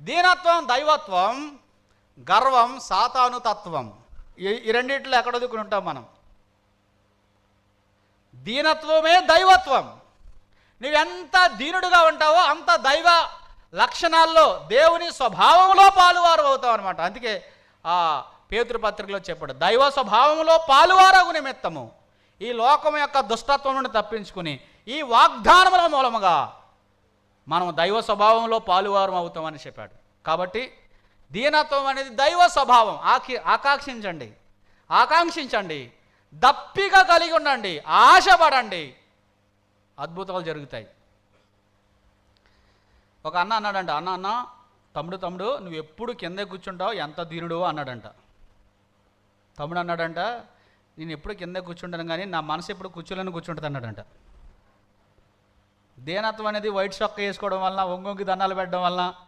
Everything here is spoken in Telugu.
దీనత్వం దైవత్వం గర్వం సాతాను తత్వం. ఈ రెండింటిలో రెండిట్లో ఎక్కడ దిక్కుని ఉంటాం మనం? దీనత్వమే దైవత్వం. నువ్వెంత దీనుడుగా ఉంటావో అంత దైవ లక్షణాల్లో దేవుని స్వభావంలో పాలువారు అవుతావు అనమాట అందుకే ఆ పేతృపత్రికలో చెప్పాడు దైవ స్వభావంలో పాలువారగు నిమిత్తము. ఈ లోకం యొక్క దుష్టత్వం నుండి తప్పించుకుని ఈ వాగ్దానముల మూలముగా మనం దైవ స్వభావంలో పాలువారం అవుతామని చెప్పాడు. కాబట్టి దీనత్వం అనేది దైవ స్వభావం. ఆకి ఆకాంక్షించండి. ఆకాంక్షించండి. దప్పిగా కలిగి ఉండండి. ఆశపడండి. అద్భుతాలు జరుగుతాయి. ఒక అన్న అన్నాడంట అన్న అన్న తమ్ముడు తమ్ముడు నువ్వు ఎప్పుడు కింద కూర్చుంటావు? ఎంత దీనుడు అన్నాడంట. తమ్ముడు అన్నాడంట నేను ఎప్పుడు కింద కూర్చుంటాను కానీ నా మనసు ఎప్పుడు కూర్చోలేని కూర్చుంటుంది అన్నాడంట. దీనత్వం అనేది వైట్ షొక్క వేసుకోవడం వలన ఒంగొంగి దండాలు పెట్టడం వలన